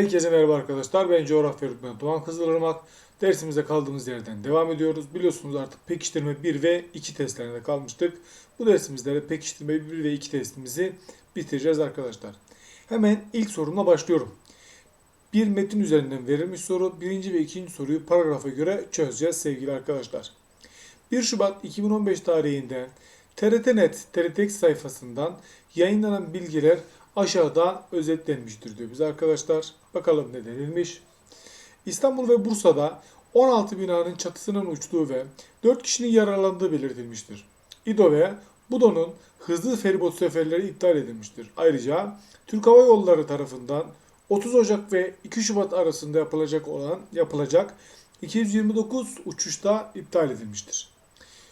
Herkese merhaba arkadaşlar. Ben coğrafya öğretmeni Doğan Kızılırmak. Dersimize kaldığımız yerden devam ediyoruz. Biliyorsunuz artık pekiştirme 1 ve 2 testlerinde kalmıştık. Bu dersimizde de pekiştirme 1 ve 2 testimizi bitireceğiz arkadaşlar. Hemen ilk sorumla başlıyorum. Bir metin üzerinden verilmiş soru. Birinci ve ikinci soruyu paragrafa göre çözeceğiz sevgili arkadaşlar. 1 Şubat 2015 tarihinden TRT.net TRT sayfasından yayınlanan bilgiler aşağıda özetlenmiştir diyor bize arkadaşlar. Bakalım ne denilmiş. İstanbul ve Bursa'da 16 binanın çatısının uçtuğu ve 4 kişinin yaralandığı belirtilmiştir. İDO ve BUDO'nun hızlı feribot seferleri iptal edilmiştir. Ayrıca Türk Hava Yolları tarafından 30 Ocak ve 2 Şubat arasında yapılacak olan yapılacak 229 uçuşta iptal edilmiştir.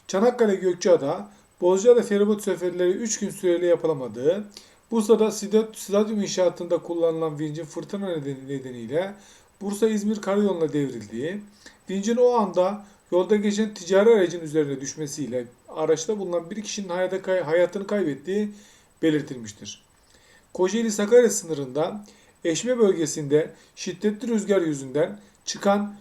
Çanakkale Gökçeada, Bozcaada feribot seferleri 3 gün süreyle yapılamadığı, Bursa'da stadyum inşaatında kullanılan vincin fırtına nedeni- nedeniyle Bursa-İzmir karayoluna devrildiği, vincin o anda yolda geçen ticari aracın üzerine düşmesiyle araçta bulunan bir kişinin hayatını kaybettiği belirtilmiştir. Kocaeli-Sakarya sınırında Eşme bölgesinde şiddetli rüzgar yüzünden çıkan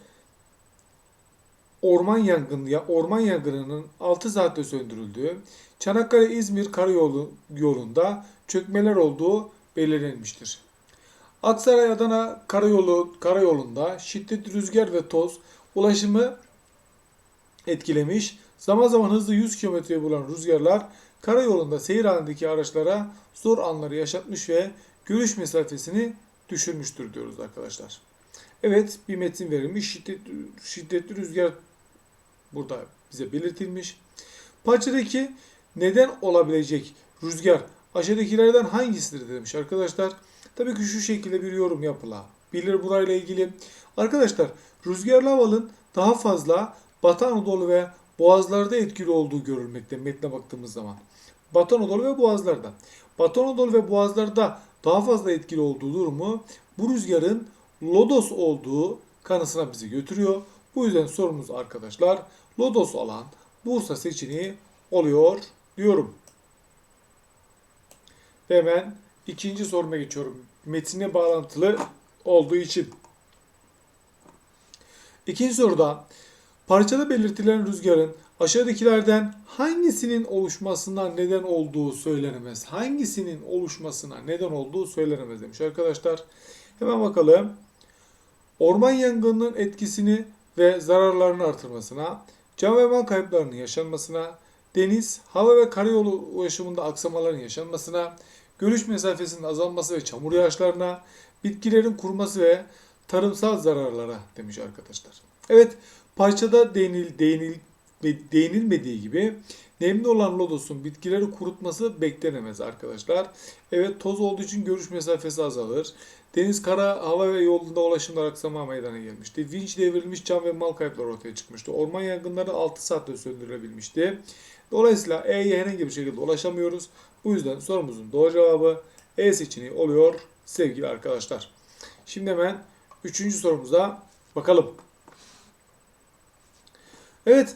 orman yangını ya orman yangınının 6 saatte söndürüldüğü, Çanakkale-İzmir karayolu yolunda çökmeler olduğu belirlenmiştir. Aksaray-Adana karayolu karayolunda şiddetli rüzgar ve toz ulaşımı etkilemiş. Zaman zaman hızlı 100 kilometreye bulan rüzgarlar karayolunda seyir halindeki araçlara zor anları yaşatmış ve görüş mesafesini düşürmüştür diyoruz arkadaşlar. Evet bir metin verilmiş. Şiddetli, şiddetli rüzgar burada bize belirtilmiş. Parçadaki neden olabilecek rüzgar aşağıdakilerden hangisidir demiş arkadaşlar. Tabii ki şu şekilde bir yorum yapılabilir burayla ilgili. Arkadaşlar rüzgarlı havanın daha fazla Batı Anadolu ve Boğazlarda etkili olduğu görülmekte metne baktığımız zaman. Batı Anadolu ve Boğazlarda. Batı Anadolu ve Boğazlarda daha fazla etkili olduğu durumu bu rüzgarın lodos olduğu kanısına bizi götürüyor. Bu yüzden sorumuz arkadaşlar lodos alan Bursa seçeneği oluyor diyorum. Hemen ikinci soruma geçiyorum. Metine bağlantılı olduğu için. İkinci soruda parçada belirtilen rüzgarın aşağıdakilerden hangisinin oluşmasına neden olduğu söylenemez. Hangisinin oluşmasına neden olduğu söylenemez demiş arkadaşlar. Hemen bakalım. Orman yangınının etkisini ve zararlarını artırmasına, can ve mal kayıplarının yaşanmasına, deniz, hava ve karayolu ulaşımında aksamaların yaşanmasına, görüş mesafesinin azalması ve çamur yağışlarına, bitkilerin kuruması ve tarımsal zararlara demiş arkadaşlar. Evet, parçada değinil, değinil, değinilmediği gibi nemli olan lodosun bitkileri kurutması beklenemez arkadaşlar. Evet toz olduğu için görüş mesafesi azalır. Deniz, kara, hava ve yolunda ulaşımlar aksama meydana gelmişti. Vinç devrilmiş can ve mal kayıpları ortaya çıkmıştı. Orman yangınları 6 saatte söndürülebilmişti. Dolayısıyla E'ye herhangi bir şekilde ulaşamıyoruz. Bu yüzden sorumuzun doğru cevabı E seçeneği oluyor sevgili arkadaşlar. Şimdi hemen 3. sorumuza bakalım. Evet.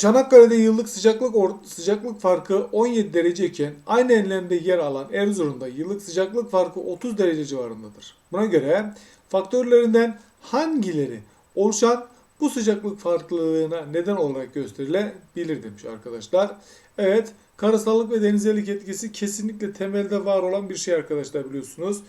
Çanakkale'de yıllık sıcaklık sıcaklık farkı 17 derece iken aynı enlemde yer alan Erzurum'da yıllık sıcaklık farkı 30 derece civarındadır. Buna göre faktörlerinden hangileri oluşan bu sıcaklık farklılığına neden olarak gösterilebilir demiş arkadaşlar. Evet, karasallık ve denizellik etkisi kesinlikle temelde var olan bir şey arkadaşlar biliyorsunuz.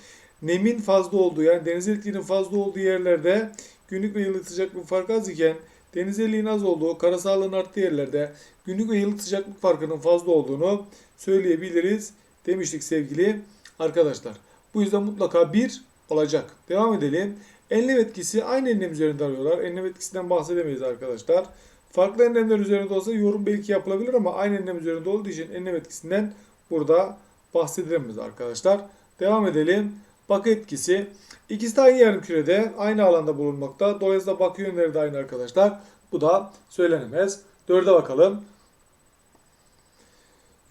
Nemin fazla olduğu yani denizelliğinin fazla olduğu yerlerde günlük ve yıllık sıcaklık farkı az iken denizelliğin az olduğu, karasallığın arttığı yerlerde günlük ve yıllık sıcaklık farkının fazla olduğunu söyleyebiliriz demiştik sevgili arkadaşlar. Bu yüzden mutlaka bir olacak. Devam edelim. Enlem etkisi aynı enlem üzerinde arıyorlar. Enlem etkisinden bahsedemeyiz arkadaşlar. Farklı enlemler üzerinde olsa yorum belki yapılabilir ama aynı enlem üzerinde olduğu için enlem etkisinden burada bahsedilemez arkadaşlar. Devam edelim. Bakı etkisi. İkisi de aynı yarım kürede, aynı alanda bulunmakta. Dolayısıyla bakı yönleri de aynı arkadaşlar. Bu da söylenemez. Dörde bakalım.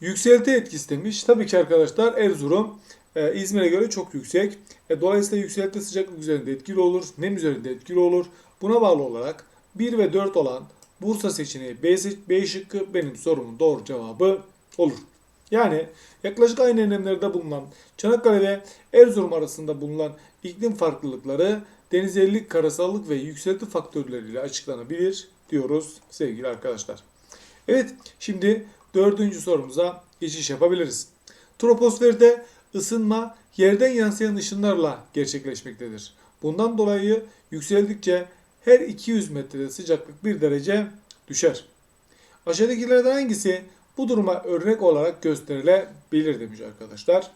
Yükselti etkisi demiş. Tabii ki arkadaşlar Erzurum e, İzmir'e göre çok yüksek. E, dolayısıyla yükselti sıcaklık üzerinde etkili olur. Nem üzerinde etkili olur. Buna bağlı olarak 1 ve 4 olan Bursa seçeneği B, B şıkkı benim sorumun doğru cevabı olur. Yani yaklaşık aynı enlemlerde bulunan Çanakkale ve Erzurum arasında bulunan iklim farklılıkları denizellik, karasallık ve yükselti faktörleriyle açıklanabilir diyoruz sevgili arkadaşlar. Evet şimdi dördüncü sorumuza geçiş yapabiliriz. Troposferde ısınma yerden yansıyan ışınlarla gerçekleşmektedir. Bundan dolayı yükseldikçe her 200 metrede sıcaklık 1 derece düşer. Aşağıdakilerden hangisi bu duruma örnek olarak gösterilebilir demiş arkadaşlar.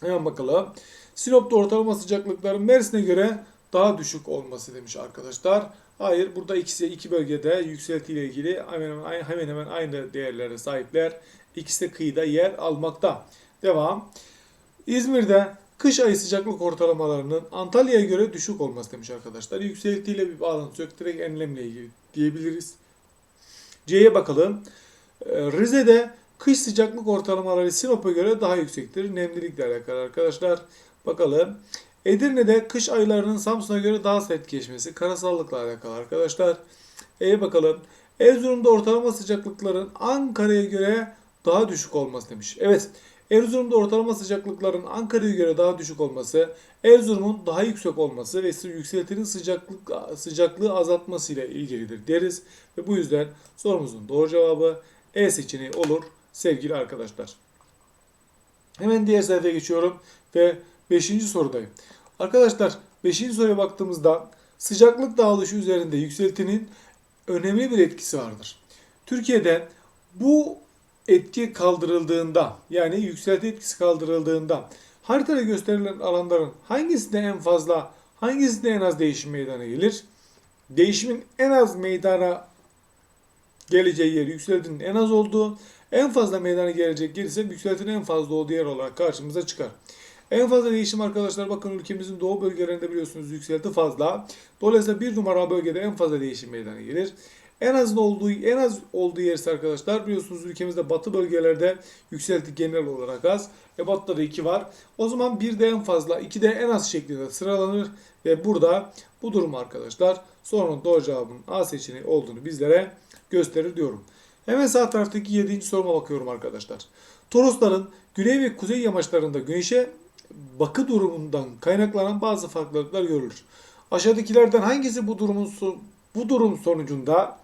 Hemen bakalım. Sinop'ta ortalama sıcaklıkların Mersin'e göre daha düşük olması demiş arkadaşlar. Hayır burada ikisi iki bölgede yükselti ile ilgili hemen hemen, hemen hemen aynı değerlere sahipler. İkisi de kıyıda yer almakta. Devam. İzmir'de kış ayı sıcaklık ortalamalarının Antalya'ya göre düşük olması demiş arkadaşlar. Yükseltiyle bir bağlantısı yok. Direkt enlemle ilgili diyebiliriz. C'ye bakalım. Ee, Rize'de kış sıcaklık ortalamaları Sinop'a göre daha yüksektir. Nemlilikle alakalı arkadaşlar. Bakalım. Edirne'de kış aylarının Samsun'a göre daha sert geçmesi karasallıkla alakalı arkadaşlar. E'ye bakalım. Erzurum'da ortalama sıcaklıkların Ankara'ya göre daha düşük olması demiş. Evet. Erzurum'da ortalama sıcaklıkların Ankara'ya göre daha düşük olması, Erzurum'un daha yüksek olması ve yükseltinin sıcaklık sıcaklığı azaltması ile ilgilidir deriz. Ve bu yüzden sorumuzun doğru cevabı E seçeneği olur sevgili arkadaşlar. Hemen diğer sayfaya geçiyorum ve 5. sorudayım. Arkadaşlar 5. soruya baktığımızda sıcaklık dağılışı üzerinde yükseltinin önemli bir etkisi vardır. Türkiye'de bu etki kaldırıldığında yani yükselti etkisi kaldırıldığında haritada gösterilen alanların hangisinde en fazla hangisinde en az değişim meydana gelir? Değişimin en az meydana geleceği yer yükseltinin en az olduğu, en fazla meydana gelecek yer ise yükseltinin en fazla olduğu yer olarak karşımıza çıkar. En fazla değişim arkadaşlar bakın ülkemizin doğu bölgelerinde biliyorsunuz yükselti fazla. Dolayısıyla bir numara bölgede en fazla değişim meydana gelir. En az olduğu en az olduğu yer ise arkadaşlar biliyorsunuz ülkemizde batı bölgelerde yükselti genel olarak az. E batıda da 2 var. O zaman bir de en fazla, iki de en az şeklinde sıralanır ve burada bu durum arkadaşlar sorunun doğru cevabının A seçeneği olduğunu bizlere gösterir diyorum. Hemen sağ taraftaki 7. soruma bakıyorum arkadaşlar. Torosların güney ve kuzey yamaçlarında güneşe bakı durumundan kaynaklanan bazı farklılıklar görülür. Aşağıdakilerden hangisi bu durumun bu durum sonucunda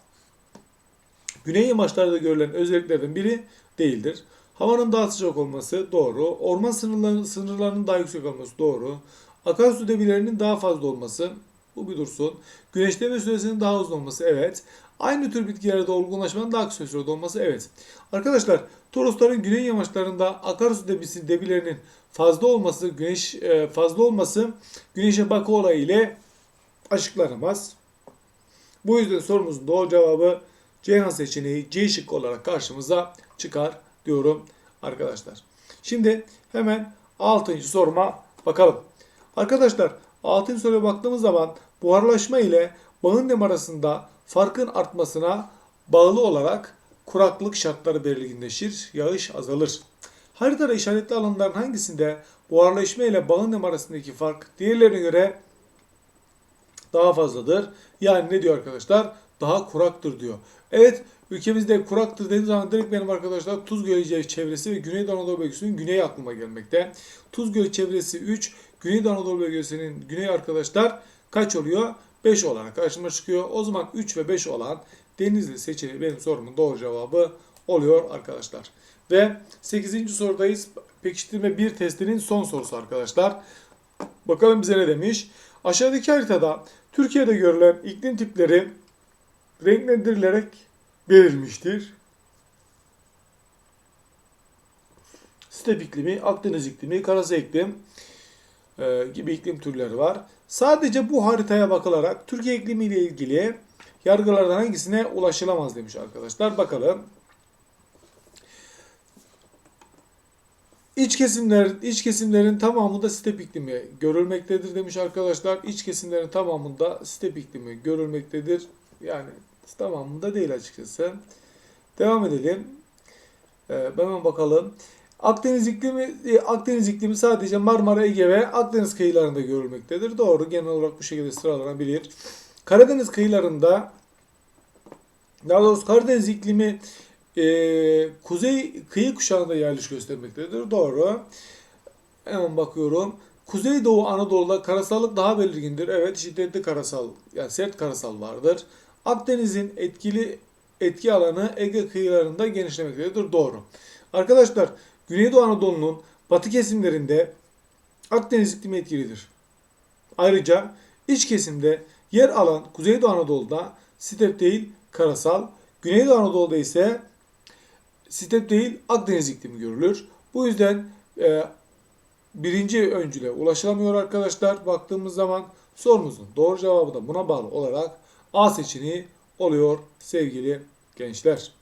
güney yamaçlarda görülen özelliklerden biri değildir? Havanın daha sıcak olması doğru. Orman sınırlarının, sınırlarının daha yüksek olması doğru. Akarsu debilerinin daha fazla olması bu bir dursun. Güneşleme süresinin daha uzun olması evet. Aynı tür bitkilerde olgunlaşmanın daha kısa sürede olması evet. Arkadaşlar Torosların güney yamaçlarında akarsu debisi debilerinin fazla olması, güneş e, fazla olması güneşe bakı olayı ile açıklanamaz. Bu yüzden sorumuzun doğru cevabı Ceyhan seçeneği C şıkkı olarak karşımıza çıkar diyorum arkadaşlar. Şimdi hemen 6. soruma bakalım. Arkadaşlar 6. soruya baktığımız zaman buharlaşma ile bağın nem arasında farkın artmasına bağlı olarak kuraklık şartları belirginleşir, yağış azalır. Haritada işaretli alanların hangisinde buharlaşma ile bağın nem arasındaki fark diğerlerine göre daha fazladır? Yani ne diyor arkadaşlar? Daha kuraktır diyor. Evet ülkemizde kuraktır dediğim zaman direkt benim arkadaşlar Tuz Gölü çevresi ve Güney Anadolu bölgesinin güneyi aklıma gelmekte. Tuz Gölü çevresi 3, Güney Anadolu bölgesinin güney arkadaşlar kaç oluyor? 5 olarak karşıma çıkıyor. O zaman 3 ve 5 olan Denizli seçeneği benim sorumun doğru cevabı oluyor arkadaşlar. Ve 8. sorudayız. Pekiştirme 1 testinin son sorusu arkadaşlar. Bakalım bize ne demiş. Aşağıdaki haritada Türkiye'de görülen iklim tipleri renklendirilerek verilmiştir. Step iklimi, Akdeniz iklimi, Karası iklim e, gibi iklim türleri var. Sadece bu haritaya bakılarak Türkiye iklimi ile ilgili yargılardan hangisine ulaşılamaz demiş arkadaşlar. Bakalım. İç kesimler, iç kesimlerin tamamında step iklimi görülmektedir demiş arkadaşlar. İç kesimlerin tamamında step iklimi görülmektedir. Yani tamamında değil açıkçası. Devam edelim. Ee, hemen bakalım. Akdeniz iklimi e, Akdeniz iklimi sadece Marmara, Ege ve Akdeniz kıyılarında görülmektedir. Doğru. Genel olarak bu şekilde sıralanabilir. Karadeniz kıyılarında daha doğrusu Karadeniz iklimi e, kuzey kıyı kuşağında yerleş göstermektedir. Doğru. Hemen bakıyorum. Kuzeydoğu Anadolu'da karasallık daha belirgindir. Evet şiddetli karasal, yani sert karasal vardır. Akdeniz'in etkili etki alanı Ege kıyılarında genişlemektedir. Doğru. Arkadaşlar Güneydoğu Anadolu'nun batı kesimlerinde Akdeniz iklimi etkilidir. Ayrıca iç kesimde yer alan Kuzeydoğu Anadolu'da step değil karasal, Güneydoğu Anadolu'da ise step değil Akdeniz iklimi görülür. Bu yüzden e, birinci öncüle ulaşılamıyor arkadaşlar. Baktığımız zaman sorumuzun doğru cevabı da buna bağlı olarak A seçeneği oluyor sevgili gençler.